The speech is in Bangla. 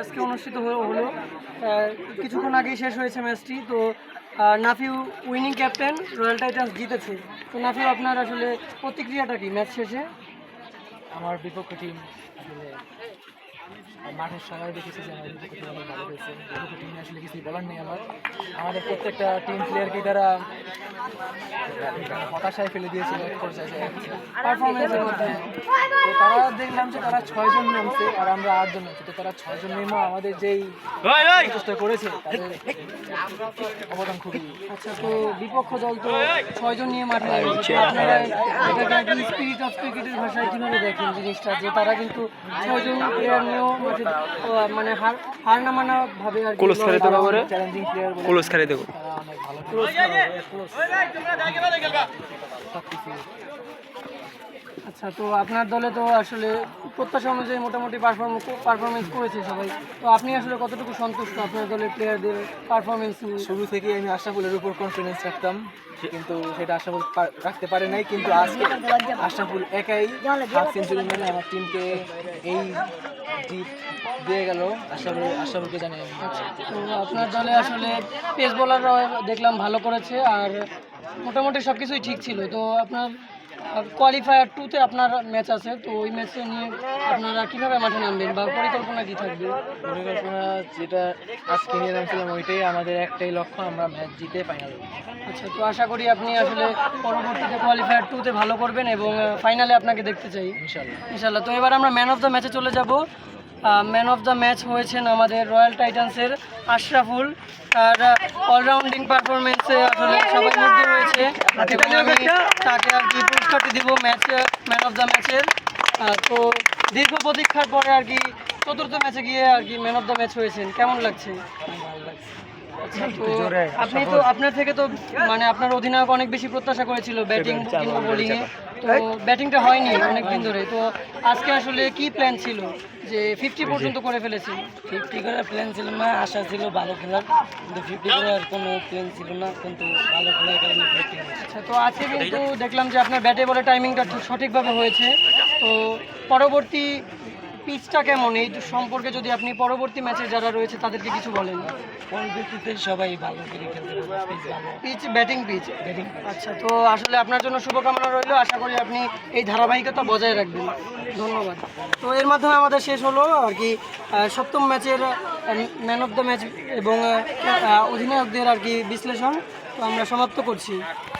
আজকে অনুষ্ঠিত হলো কিছুক্ষণ আগেই শেষ হয়েছে ম্যাচটি, তো Nafiu winning captain Royal Titans জিতেছে। তো নাফিউ, আপনার আসলে প্রতিক্রিয়াটা কি ম্যাচ শেষে? আমার বিপক্ষ টিম মাঠের সবাই দেখেছে যে আমার বিপক্ষ টিম ভালো। টিমে আসলে কিছুই বলার নেই আমার। আমাদের প্রত্যেকটা টিম প্লেয়ারকে তারা হতাশায় ফেলে দিয়েছিল এক পর্যায়ে পারফরমেন্সের মধ্যে। তো তারা দেখলাম যে তারা ছয়জন নামছে আর আমরা আটজন নামছি। তো তারা ছয়জন নেমেও আমাদের যেই চেষ্টা করেছে তাদের অবদান খুবই। আচ্ছা তো বিপক্ষ দল তো ছয়জন নিয়ে মাঠে নেমেছে আপনারা এটাকে স্পিরিট অফ ক্রিকেটের ভাষায় কীভাবে দেখেন জিনিসটা? যে তারা কিন্তু ছয়জন প্লেয়ার নিয়েও মাঠে মানে হার হার না মানা ভাবে আর কি লড়াই করে। চ্যালেঞ্জিং প্লেয়ার বলে ভালো সব কিছু আচ্ছা তো আপনার দলে তো আসলে প্রত্যাশা অনুযায়ী মোটামুটি পারফর্ম পারফরমেন্স করেছে সবাই। তো আপনি আসলে কতটুকু সন্তুষ্ট আপনার দলের প্লেয়ারদের পারফরমেন্স শুরু থেকেই আমি আশরাফুলের উপর কনফিডেন্স রাখতাম কিন্তু সেটা আশরাফুল পা- রাখতে পারে নাই কিন্তু আজকে আশরাফুল একাই হাফ সেঞ্চুরি মেরে আমার টিমকে এই জিত দিয়ে গেল। আশরাফুল আশরাফুলকে জানিয়ে তো আপনার দলে আসলে পেস বোলাররাও দেখলাম ভালো করেছে, আর মোটামুটি সব কিছুই ঠিক ছিল। তো আপনার কোয়ালিফায়ার টুতে আপনার ম্যাচ আছে তো ওই ম্যাচে নিয়ে আপনারা কীভাবে মাঠে নামবেন বা পরিকল্পনা কী থাকবে? পরিকল্পনা যেটা আজকে নিয়ে নামছিলাম ওইটাই আমাদের একটাই লক্ষ্য আমরা ম্যাচ জিতে ফাইনাল আচ্ছা তো আশা করি আপনি আসলে পরবর্তীতে কোয়ালিফায়ার টুতে ভালো করবেন এবং ফাইনালে আপনাকে দেখতে চাই। ইনশাল্লাহ। ইনশাল্লাহ তো এবার আমরা ম্যান অফ দ্য ম্যাচে চলে যাব। ম্যান অফ দ্য ম্যাচ হয়েছেন আমাদের রয়্যাল টাইটান্সের আশরাফুল। তার অলরাউন্ডিং পারফরমেন্সে আসলে সবাই মুগ্ধ হয়েছে। তাকে আর কি পুরস্কারটি দিব ম্যাচ ম্যান অফ দ্য ম্যাচের তো দীর্ঘ প্রতীক্ষার পরে আর কি চতুর্থ ম্যাচে গিয়ে আর কি ম্যান অফ দ্য ম্যাচ হয়েছেন। কেমন লাগছে? আপনি তো আপনার থেকে তো মানে আপনার অধিনায়ক অনেক বেশি প্রত্যাশা করেছিল ব্যাটিং কিংবা বোলিং এ তো ব্যাটিংটা হয়নি অনেক দিন ধরে। তো আজকে আসলে কি প্ল্যান ছিল? যে ফিফটি পর্যন্ত করে ফেলেছি। ফিফটি করার প্ল্যান ছিল না আশা ছিল ভালো খেলার। কিন্তু ফিফটি করার কোনো প্ল্যান ছিল না কিন্তু ভালো খেলার কারণে ফিফটি আচ্ছা তো আজকে কিন্তু দেখলাম যে আপনার ব্যাটে বলে টাইমিংটা ঠিক সঠিকভাবে হয়েছে। তো পরবর্তী পিচটা কেমন? এই সম্পর্কে যদি আপনি পরবর্তী ম্যাচে যারা রয়েছে তাদেরকে কিছু বলেন। ভিত্তিতে সবাই ভালো করে খেলতে পিচ ব্যাটিং পিচ ব্যাটিং আচ্ছা তো আসলে আপনার জন্য শুভকামনা রইল। আশা করি আপনি এই ধারাবাহিকতা বজায় রাখবেন। ধন্যবাদ। তো এর মাধ্যমে আমাদের শেষ হলো আর কি সপ্তম ম্যাচের ম্যান অফ দ্য ম্যাচ এবং অধিনায়কদের আর কি বিশ্লেষণ। তো আমরা সমাপ্ত করছি।